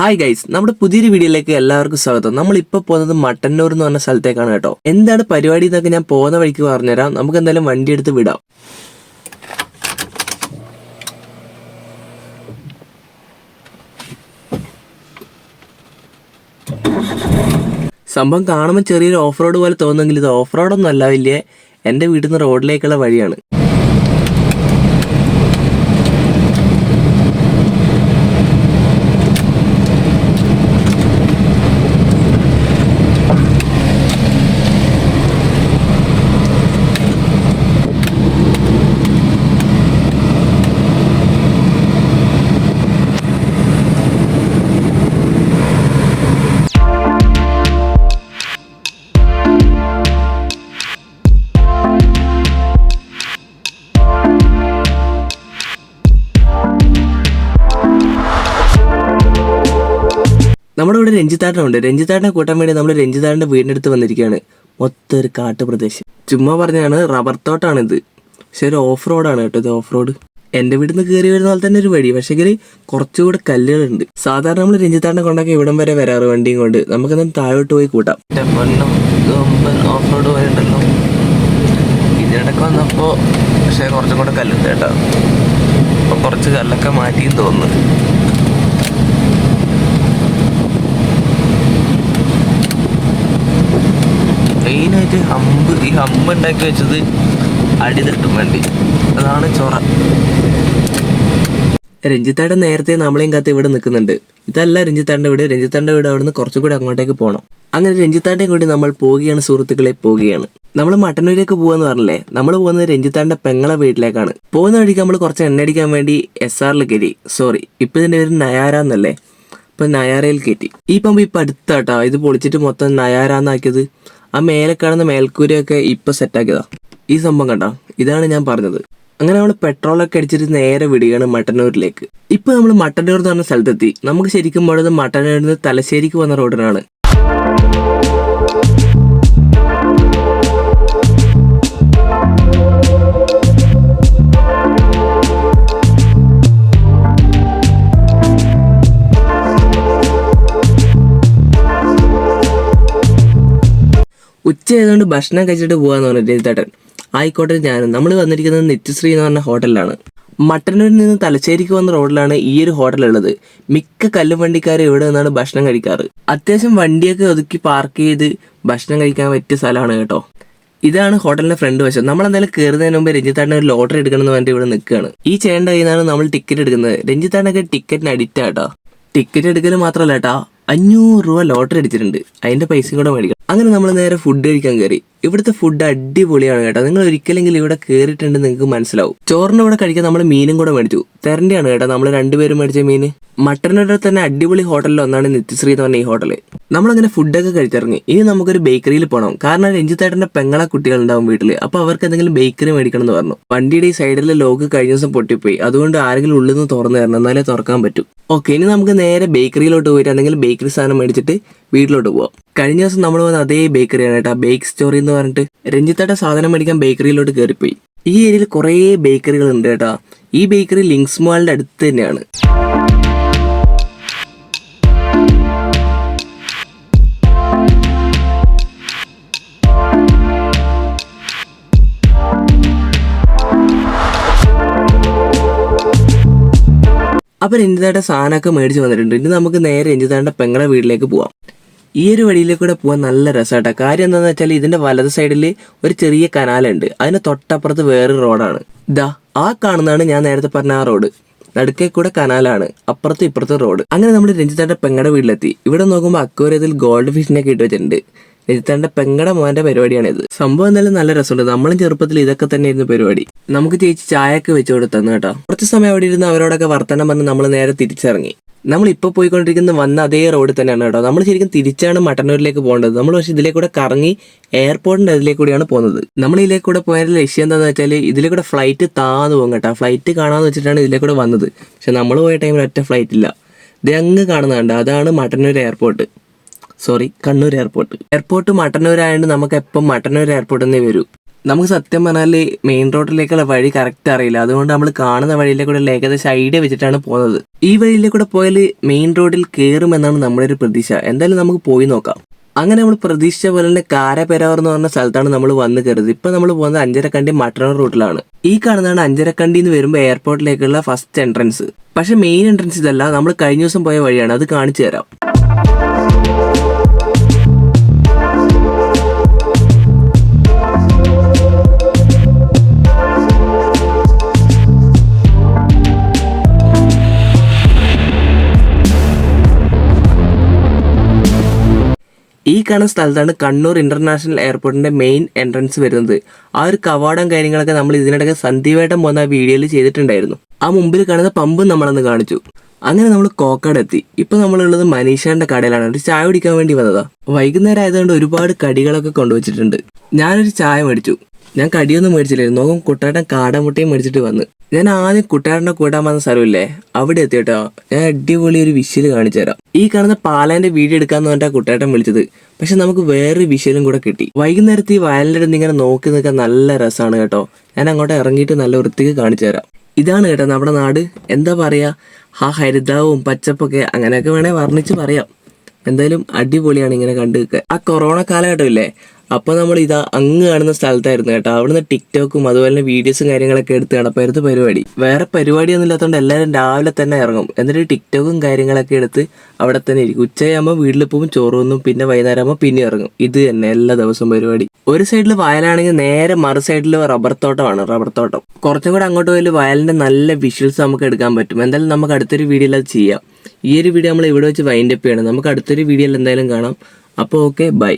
Hi guys നമ്മുടെ പുതിയൊരു വീഡിയോയിലേക്ക് എല്ലാവർക്കും സ്വാഗതം. നമ്മൾ ഇപ്പോൾ പോകുന്നത് മട്ടന്നൂർ എന്ന് പറഞ്ഞ സ്ഥലത്തേക്കാണ് കേട്ടോ. എന്താണ് പരിപാടി എന്നൊക്കെ ഞാൻ പോകുന്ന വഴിക്ക് പറഞ്ഞുതരാം. നമുക്ക് എന്തായാലും വണ്ടി എടുത്ത് വിടാം. സംഭവം കാണുമ്പോൾ ചെറിയൊരു ഓഫ് റോഡ് പോലെ തോന്നുമെങ്കിൽ ഇത് ഓഫ് റോഡൊന്നും അല്ല വലിയ. എന്റെ വീട്ടിൽ നിന്ന് റോഡിലേക്കുള്ള വഴിയാണ്. നമ്മുടെ ഇവിടെ രഞ്ജിത്താട്ടനുണ്ട്. രഞ്ജിത്താട്ടനെ കൂട്ടാൻ വേണ്ടി നമ്മൾ രഞ്ജിത്താട്ടന്റെ വീടിനടുത്ത് വന്നിരിക്കുകയാണ്. മൊത്തം ഒരു കാട്ടുപ്രദേശം. ചുമ്മാ പറഞ്ഞാണ് റബ്ബർ തോട്ടാണിത്. പക്ഷെ ഒരു ഓഫ് റോഡാണ് കേട്ടോ ഇത് ഓഫ് റോഡ് എന്റെ വീട്ടിൽ നിന്ന് കയറി വരുന്ന പോലെ തന്നെ ഒരു വഴി. പക്ഷേങ്കിൽ കുറച്ചുകൂടെ കല്ലുകളുണ്ട്. സാധാരണ നമ്മൾ രഞ്ജിത്താട്ടനെ കൊണ്ടൊക്കെ ഇവിടം വരെ വരാറ് വണ്ടിയും കൊണ്ട്. നമുക്ക് എന്നാൽ താഴോട്ട് പോയി കൂട്ടാം. ഓഫ് റോഡ് പോയിട്ടുണ്ടല്ലോ ഇതിനിടയ്ക്ക് വന്നപ്പോൾ പക്ഷേ കുറച്ചും കൂടെ കല്ലുണ്ട് കേട്ടോ. അപ്പോൾ കുറച്ച് കല്ലൊക്കെ മാറ്റിയും തോന്നുന്നു. മെയിനായിട്ട് ഹമ്പ് ഈ ഹമ്പ് ഉണ്ടാക്കി വെച്ചത് അടി തട്ടും വേണ്ടി. അതാണ് ചൊറ. രഞ്ജിത്താടൻ നേരത്തെ നമ്മളെയും കാത്ത് ഇവിടെ നിൽക്കുന്നുണ്ട്. ഇതല്ല രഞ്ജിത്താടിന്റെ വീട്. രഞ്ജിത്താടിന്റെ വീട് അവിടെ കുറച്ചും കൂടി അങ്ങോട്ടേക്ക് പോകണം അങ്ങനെ രഞ്ജിത്താടിനെ കൂടി നമ്മൾ പോവുകയാണ് സുഹൃത്തുക്കളെ പോവുകയാണ്. നമ്മൾ മട്ടന്നൂരേക്ക് പോവാന്ന് പറഞ്ഞില്ലേ? നമ്മൾ പോകുന്നത് രഞ്ജിത്താടിന്റെ പെങ്ങളെ വീട്ടിലേക്കാണ്. പോകുന്ന വഴിക്ക് നമ്മൾ കുറച്ച് എണ്ണ അടിക്കാൻ വേണ്ടി എസ് ആറിൽ കയറ്റി സോറി ഇപ്പൊ ഇതിന്റെ പേര് നയാര എന്നല്ലേ? ഇപ്പൊ നയാരയിൽ കയറ്റി. ഈ പമ്പ് ഇപ്പൊ അടുത്താട്ടോ. ഇത് പൊളിച്ചിട്ട് മൊത്തം നയാരാന്നാക്കിയത് ആ മേലെ കാണുന്ന മേൽക്കൂരയൊക്കെ ഇപ്പൊ സെറ്റാക്കിയതാ ഈ സംഭവം കണ്ട? ഇതാണ് ഞാൻ പറഞ്ഞത്. അങ്ങനെ നമ്മൾ പെട്രോളൊക്കെ അടിച്ചിട്ട് നേരെ വിടുകയാണ് മട്ടന്നൂരിലേക്ക്. ഇപ്പൊ നമ്മൾ മട്ടന്നൂർ എന്ന് പറഞ്ഞ സ്ഥലത്തെത്തി. നമുക്ക് ശരിക്കും പോയത് മട്ടന്നൂരിൽ നിന്ന് തലശ്ശേരിക്ക് വന്ന റോഡിനാണ്. ഉച്ച ആയതുകൊണ്ട് ഭക്ഷണം കഴിച്ചിട്ട് പോകാന്ന് പറഞ്ഞു രജിതേട്ടൻ ആയിക്കോട്ടെ ഞാനും. നമ്മൾ വന്നിരിക്കുന്നത് നിത്യശ്രീ എന്ന് പറഞ്ഞ ഹോട്ടലിലാണ്. മട്ടന്നൂരിൽ നിന്ന് തലശ്ശേരിക്ക് വന്ന റോഡിലാണ് ഈ ഒരു ഹോട്ടൽ ഉള്ളത് മിക്ക കല്ലും വണ്ടിക്കാരും ഇവിടെ നിന്നാണ് ഭക്ഷണം കഴിക്കാറ്. അത്യാവശ്യം വണ്ടിയൊക്കെ ഒതുക്കി പാർക്ക് ചെയ്ത് ഭക്ഷണം കഴിക്കാൻ പറ്റിയ സ്ഥലമാണ് കേട്ടോ. ഇതാണ് ഹോട്ടലിന്റെ ഫ്രണ്ട് വശം. നമ്മൾ എന്തായാലും കയറുന്നതിന് മുമ്പ് രഞ്ജിത്താടിന് ഒരു ലോട്ടറി എടുക്കണം എന്ന് പറഞ്ഞിട്ട് ഇവിടെ നിൽക്കുകയാണ്. ഈ ചേട്ടന്റെ കയ്യിൽ നിന്നാണ് നമ്മൾ ടിക്കറ്റ് എടുക്കുന്നത്. രഞ്ജിത്താടിനൊക്കെ ടിക്കറ്റിന് അഡിക്റ്റ് ആട്ടോ ടിക്കറ്റ് എടുക്കൽ മാത്രമല്ല കേട്ടാ. അഞ്ഞൂറ് രൂപ ലോട്ടറി അടിച്ചിട്ടുണ്ട്. അതിന്റെ പൈസയും കൂടെ മേടിക്കണം. അങ്ങനെ നമ്മൾ നേരെ ഫുഡ് കഴിക്കാൻ കയറി ഇവിടുത്തെ ഫുഡ് അടിപൊളിയാണ് കേട്ടോ. നിങ്ങൾ ഒരിക്കലെങ്കിലും ഇവിടെ കയറിയിട്ടുണ്ട് നിങ്ങൾക്ക് മനസ്സിലാവും. ചോറിന് കൂടെ കഴിക്കാൻ നമ്മൾ മീനും കൂടെ മേടിച്ചു. തെരണ്ടിയാണ് കേട്ടോ. നമ്മൾ രണ്ടുപേരും മേടിച്ച മീൻ മട്ടനോടെ തന്നെ അടിപൊളി ഹോട്ടലിൽ ഒന്നാണ് നിത്യശ്രീ എന്ന് പറഞ്ഞ ഈ ഹോട്ടൽ നമ്മളങ്ങനെ ഫുഡൊക്കെ കഴിച്ചിറങ്ങി. ഇനി നമുക്കൊരു ബേക്കറിയിൽ പോകണം കാരണം രഞ്ജിത്തേട്ടന്റെ പെങ്ങളെ കുട്ടികൾ ഉണ്ടാവും വീട്ടിൽ അപ്പോൾ അവർക്ക് എന്തെങ്കിലും ബേക്കറി മേടിക്കണം എന്ന് പറഞ്ഞു. വണ്ടിയുടെ ഈ സൈഡിലെ ലോക്ക് കഴിഞ്ഞ ദിവസം പൊട്ടിപ്പോയി. അതുകൊണ്ട് ആരെങ്കിലും ഉള്ളിൽ നിന്ന് തുറന്നു തരണം. എന്നാലേ തുറക്കാൻ പറ്റൂ. ഓക്കെ ഇനി നമുക്ക് നേരെ ബേക്കറിയിലോട്ട് പോയിട്ട് എന്തെങ്കിലും ബേക്കറി സാധനം മേടിച്ചിട്ട് വീട്ടിലോട്ട് പോവാം. കഴിഞ്ഞ ദിവസം നമ്മൾ വന്ന അതേ ബേക്കറിയാണ് കേട്ടോ. ബേക്ക് സ്റ്റോറി എന്ന് പറഞ്ഞിട്ട് രഞ്ജിത്തേട്ട സാധനം മേടിക്കാൻ ബേക്കറിയിലോട്ട് കയറിപ്പോയി ഈ ഏരിയയിൽ കുറേ ബേക്കറികൾ ഉണ്ട് കേട്ടോ. ഈ ബേക്കറി ലിങ്സ് മാളിന്റെ അടുത്ത് തന്നെയാണ്. അപ്പൊ രഞ്ജിതാട്ട സാധനമൊക്കെ മേടിച്ച് വന്നിട്ടുണ്ട്. ഇനി നമുക്ക് നേരെ രഞ്ജിതാട്ട പെങ്ങളെ വീട്ടിലേക്ക് പോവാം. ഈ ഒരു വഴിയിലേക്ക് കൂടെ പോകാൻ നല്ല രസമാട്ടോ കാര്യം എന്താണെന്ന് വെച്ചാൽ ഇതിന്റെ വലത് സൈഡിൽ ഒരു ചെറിയ കനാലുണ്ട്. അതിന് തൊട്ടപ്പുറത്ത് വേറൊരു റോഡാണ്. ദാ ആ കാണുന്നതാണ് ഞാൻ നേരത്തെ പറഞ്ഞ ആ റോഡ്. നടുക്കെ കൂടെ കനാലാണ് അപ്പുറത്തും ഇപ്പുറത്തും റോഡ്. അങ്ങനെ നമ്മൾ രഞ്ജിത്താന്റെ പെങ്ങടെ വീട്ടിലെത്തി. ഇവിടെ നോക്കുമ്പോൾ അക്വേറിയത്തിൽ ഗോൾഡ് ഫിഷിനൊക്കെ ഇട്ട് വെച്ചിട്ടുണ്ട്. രഞ്ജിത്താന്റെ പെങ്ങടെ മോന്റെ പരിപാടിയാണിത്. സംഭവം എന്തായാലും നല്ല രസമുണ്ട്. നമ്മളും ചെറുപ്പത്തിൽ ഇതൊക്കെ തന്നെയായിരുന്നു പരിപാടി. നമുക്ക് ചേച്ചി ചായയൊക്കെ വെച്ച് കൊടുത്തു കേട്ടോ. കുറച്ച് സമയം അവിടെ ഇരുന്ന് അവരോടൊക്കെ വർത്തമാനം പറഞ്ഞ് നമ്മൾ നേരെ തിരിച്ചിറങ്ങി. നമ്മൾ ഇപ്പോൾ പോയിക്കൊണ്ടിരിക്കുന്ന വന്ന അതേ റോഡ് തന്നെയാണ് കേട്ടോ. നമ്മൾ ശരിക്കും തിരിച്ചാണ് മട്ടന്നൂരിലേക്ക് പോകേണ്ടത്. നമ്മൾ പക്ഷേ ഇതിലേ കൂടെ കറങ്ങി എയർപോർട്ടിന്റെ അതിലേക്ക് കൂടിയാണ് പോകുന്നത്. നമ്മൾ ഇതിലേക്ക് കൂടെ പോയതിന്റെ ലക്ഷ്യം എന്താണെന്ന് വെച്ചാൽ ഇതിലെ കൂടെ ഫ്ലൈറ്റ് താന്ന് പോകും കേട്ടോ. ഫ്ലൈറ്റ് കാണാന്ന് വെച്ചിട്ടാണ് ഇതിലേ കൂടെ വന്നത്. പക്ഷെ നമ്മൾ പോയ ടൈമിൽ ഒറ്റ ഫ്ലൈറ്റ് ഇല്ല. ഇത് അങ്ങ് കാണുന്നുണ്ട് അതാണ് Mattannur airport sorry Kannur airport airport മട്ടന്നൂരായതുകൊണ്ട് നമുക്ക് എപ്പം മട്ടന്നൂർ എയർപോർട്ട് എന്നേ വരൂ. നമുക്ക് സത്യം പറഞ്ഞാൽ മെയിൻ റോഡിലേക്കുള്ള വഴി കറക്റ്റ് അറിയില്ല. അതുകൊണ്ട് നമ്മൾ കാണുന്ന വഴിയിലേക്കൂടെ ഏകദേശം ഐഡിയ വെച്ചിട്ടാണ് പോകുന്നത്. ഈ വഴിയിലേക്കൂടെ പോയാൽ മെയിൻ റോഡിൽ കയറുമെന്നാണ് നമ്മുടെ ഒരു പ്രതീക്ഷ. എന്തായാലും നമുക്ക് പോയി നോക്കാം. അങ്ങനെ നമ്മൾ പ്രതീക്ഷിച്ച പോലെ തന്നെ കാരപെരാവർ എന്ന് പറഞ്ഞ സ്ഥലത്താണ് നമ്മൾ വന്ന് കയറുന്നത്. ഇപ്പൊ നമ്മൾ പോകുന്നത് അഞ്ചരക്കണ്ടി മട്ടന്നൂർ റൂട്ടിലാണ്. ഈ കാണുന്നതാണ് അഞ്ചരക്കണ്ടി എന്ന് വരുമ്പോൾ എയർപോർട്ടിലേക്കുള്ള ഫസ്റ്റ് എൻട്രൻസ് പക്ഷേ മെയിൻ എൻട്രൻസ് ഇതല്ല. നമ്മൾ കഴിഞ്ഞ ദിവസം പോയ വഴിയാണ്. അത് കാണിച്ചു തരാം. ഈ കാണുന്ന സ്ഥലത്താണ് കണ്ണൂർ ഇന്റർനാഷണൽ എയർപോർട്ടിന്റെ മെയിൻ എൻട്രൻസ് വരുന്നത്. ആ ഒരു കവാടം കാര്യങ്ങളൊക്കെ നമ്മൾ ഇതിനിടയ്ക്ക് സന്ധ്യവേട്ടം പോകുന്ന വീഡിയോയിൽ ചെയ്തിട്ടുണ്ടായിരുന്നു. ആ മുമ്പിൽ കാണുന്ന പമ്പും നമ്മളന്ന് കാണിച്ചു. അങ്ങനെ നമ്മൾ കോക്കാട് എത്തി. ഇപ്പൊ നമ്മളുള്ളത് മനീഷാന്റെ കടയിലാണ്. ഒരു ചായ കുടിക്കാൻ വേണ്ടി വന്നതാ. വൈകുന്നേരം ആയതുകൊണ്ട് ഒരുപാട് കടികളൊക്കെ കൊണ്ടുവച്ചിട്ടുണ്ട്. ഞാനൊരു ചായ മേടിച്ചു. ഞാൻ കടിയൊന്നും മേടിച്ചില്ലായിരുന്നു. നോക്കും കുട്ടാട്ടൻ കാടമുട്ടയും മേടിച്ചിട്ട് വന്ന്. ഞാൻ ആദ്യം കുട്ടേട്ടനെ കൂട്ടാൻ വന്ന സ്ഥലമില്ലേ? അവിടെ എത്തിയിട്ടോ. ഞാൻ അടിപൊളി ഒരു വിഷ്വൽ കാണിച്ചു തരാം. ഈ കാണുന്ന പാലാന്റെ വീഡിയോ എടുക്കാന്ന് പറഞ്ഞാൽ കുട്ടേട്ടൻ വിളിച്ചത്. പക്ഷെ നമുക്ക് വേറൊരു വിഷ്വലും കൂടെ കിട്ടി. വൈകുന്നേരത്ത് ഈ വയലിന്റെ ഇങ്ങനെ നോക്കി നിൽക്കാൻ നല്ല രസമാണ് കേട്ടോ. ഞാൻ അങ്ങോട്ട് ഇറങ്ങിയിട്ട് നല്ല വൃത്തിക്ക് കാണിച്ചു തരാം. ഇതാണ് കേട്ടോ നമ്മുടെ നാട്. എന്താ പറയുക? ആ ഹരിതാവും പച്ചപ്പൊക്കെ അങ്ങനെയൊക്കെ വേണേൽ വർണിച്ച് പറയാം. എന്തായാലും അടിപൊളിയാണ് ഇങ്ങനെ കണ്ടു ആ കൊറോണ കാലഘട്ടം കാലഘട്ടമില്ലേ അപ്പോൾ നമ്മൾ ഇതാ അങ്ങ് കാണുന്ന സ്ഥലത്തായിരുന്നു കേട്ടോ. അവിടുന്ന് ടിക്ടോക്കും അതുപോലെ തന്നെ വീഡിയോസും കാര്യങ്ങളൊക്കെ എടുത്ത് കിടപ്പായിരുന്നു പരിപാടി. വേറെ പരിപാടിയൊന്നും ഇല്ലാത്തതുകൊണ്ട് എല്ലാവരും രാവിലെ തന്നെ ഇറങ്ങും. എന്നിട്ട് ടിക്ടോക്കും കാര്യങ്ങളൊക്കെ എടുത്ത് അവിടെ തന്നെ ഇരിക്കും. ഉച്ചയാകുമ്പോൾ വീട്ടിൽ പോകും ചോറുന്നും പിന്നെ വൈകുന്നേരം ആകുമ്പോൾ പിന്നെ ഇറങ്ങും. ഇത് തന്നെ എല്ലാ ദിവസവും പരിപാടി. ഒരു സൈഡിൽ വയലാണെങ്കിൽ നേരെ മറു സൈഡിൽ റബ്ബർ തോട്ടമാണ് റബ്ബർ തോട്ടം. കുറച്ചും കൂടെ അങ്ങോട്ട് പോയാൽ വയലിന്റെ നല്ല വിഷ്വൽസ് നമുക്ക് എടുക്കാൻ പറ്റും. എന്തായാലും നമുക്ക് അടുത്തൊരു വീഡിയോയിൽ അത് ചെയ്യാം. ഈ ഒരു വീഡിയോ നമ്മൾ ഇവിടെ വെച്ച് വൈൻഡപ്പ് ചെയ്യണം? നമുക്ക് അടുത്തൊരു വീഡിയോയിൽ എന്തായാലും കാണാം. അപ്പോൾ ഓക്കെ ബൈ